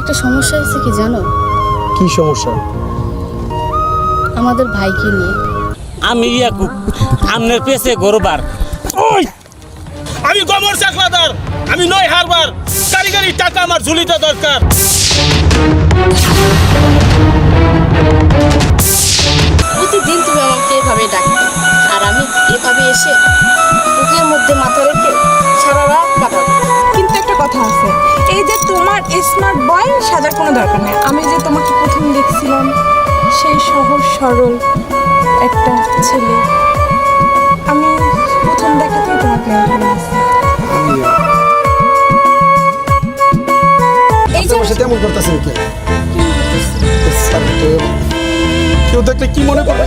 একটা সমস্যা হয়েছে কি জানো? কি সমস্যা? আমাদের ভাইকে নিয়ে। আমি ইয়াকুব আমনের পেছে গরবার। ওই! আমি গমর চাকলাদার আমি নয় হারবার। কারিগরি টাকা আমার ঝুলিটা দরকার। প্রতিদিন তুমি আমাকে এভাবে ডাকবে আর আমি এভাবে এসে বুকের মধ্যে মাথা কথা আছে। এই যে তোমার স্মার্ট বয় সাজার কোনো দরকার নেই। আমি যে তোমাকে প্রথম দেখছিলাম সেই সহজ সরল একটা ছেলে। আমি প্রথম দেখাতেই তোমাকে এই যে তোমার সাথে এমন করতেছে কে কেউ দেখলে কি মনে করবে?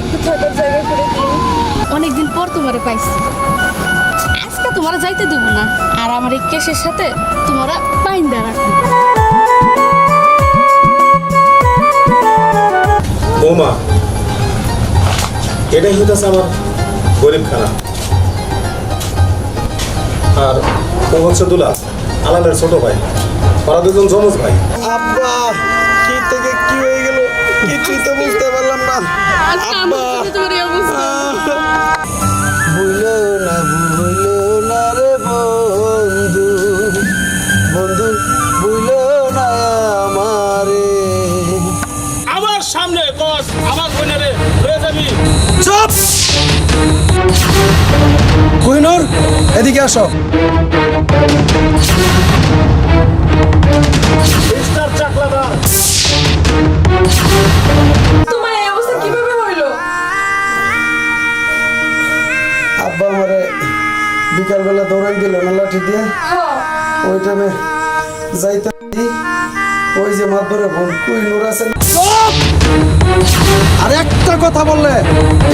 একটু থাকার জায়গা করে দিন। অনেকদিন পর তোমারে পাইছি। আজকে তোমারা যাইতে দেবো না। আর আমার এই কেসের সাথে তোমরা পাইন্দা রাখো। বৌমা এটাই হইতেছে আমার গরিব খানা আর ও হচ্ছে দুলা আলালের ছোট ভাই। ওরা দুজন যমজ ভাই। আব্বা কি থেকে কি হয়ে গেল? কিছুই তো বুঝতে পারলাম না আব্বা। ভুলো না ভুলো না রে বন্ধু। বন্ধু ভুলো না আমারে। আমার সামনে কস আমার হয়ে যাবি। চুপ কোহিনুর এদিকে আসো। বিকালবেলা দৌড়াই দিল না লাঠি দিয়ে? ওই টাইমে যাইতে ওই যে মাতবরে বোন। তুই আছে না? আর একটা কথা বললে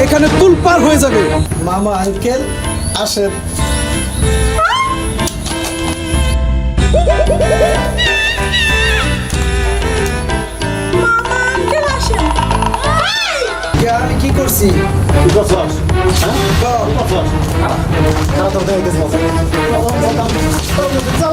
এখানে তুলপার হয়ে যাবে। মামা আঙ্কেল আসেন। করছস হ্যাঁ